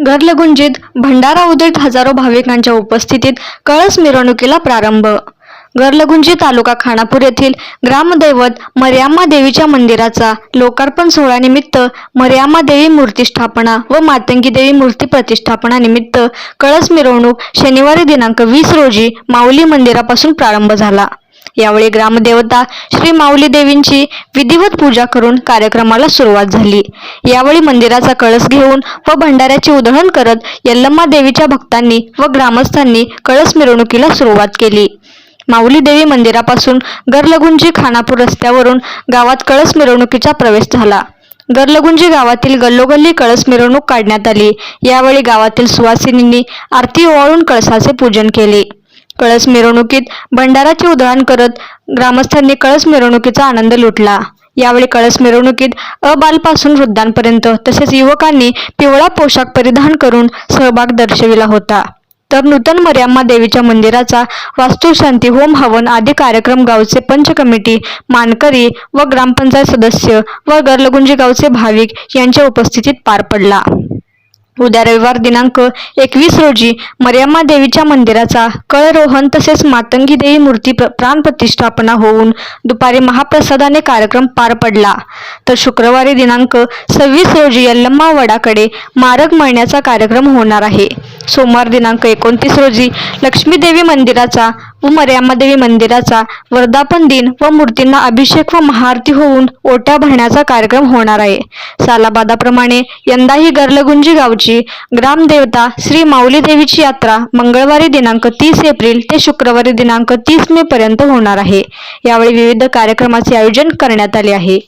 घरलगुंजीत भंडारा उधळीत हजारो भाविकांच्या उपस्थितीत कळस मिरवणुकीला प्रारंभ. गर्लगुंजी तालुका खानापूर येथील ग्रामदैवत मर्यामा देवीच्या मंदिराचा लोकार्पण सोहळ्यानिमित्त मर्यामा देवी मूर्ती स्थापना व मातंगी देवी मूर्ती प्रतिष्ठापना निमित्त कळस मिरवणूक शनिवारी दिनांक वीस रोजी माऊली मंदिरापासून प्रारंभ झाला. यावेळी ग्रामदेवता श्री माऊली देवींची विधिवत पूजा करून कार्यक्रमाला सुरुवात झाली. यावेळी मंदिराचा कळस घेऊन व भंडाऱ्याचे उधळण करत यल्लम्मा देवीच्या भक्तांनी व ग्रामस्थांनी कळस मिरवणुकीला सुरुवात केली. माऊली देवी मंदिरापासून गरलगुंजी खानापूर रस्त्यावरून गावात कळस मिरवणुकीचा प्रवेश झाला. गरलगुंजी गावातील गल्लोगल्ली कळस मिरवणूक काढण्यात आली. यावेळी गावातील सुवासिनींनी आरती ओवाळून कळसाचे पूजन केले. कळस मिरवणुकीत भंडाराचे उधळण करत ग्रामस्थांनी कळस मिरवणुकीचा आनंद लुटला. यावेळी कळस मिरवणुकीत अबालपासून वृद्धांपर्यंत तसेच युवकांनी पिवळा पोशाख परिधान करून सहभाग दर्शविला होता. तर नूतन मर्यामा देवीच्या मंदिराचा वास्तुशांती होम हवन आदी कार्यक्रम गावचे पंच कमिटी मानकरी व ग्रामपंचायत सदस्य व गरलगुंजी गावचे भाविक यांच्या उपस्थितीत पार पडला. उद्या रविवार दिनांक एकवीस रोजी मर्यामा देवीच्या मंदिराचा कळरोहण तसेच मातंगी देवी मूर्ती प्र- प्राणप्रतिष्ठापना होऊन दुपारी महाप्रसादाने कार्यक्रम पार पडला. तर शुक्रवारी दिनांक सव्वीस रोजी यल्लम्मा वडाकडे मारक मळण्याचा कार्यक्रम होणार आहे. सोमवार दिनांक एकोणतीस रोजी लक्ष्मीदेवी मंदिराचा व मर्यामा देवी मंदिराचा वर्धापन दिन व मूर्तींना अभिषेक व महाआरती होऊन ओट्या भरण्याचा कार्यक्रम होणार आहे. सालाबादाप्रमाणे यंदाही गर्लगुंजी गावची ग्रामदेवता श्री माऊली देवीची यात्रा मंगळवारी दिनांक तीस एप्रिल ते शुक्रवारी दिनांक तीस मे पर्यंत होणार आहे. यावेळी विविध कार्यक्रमाचे आयोजन करण्यात आले आहे.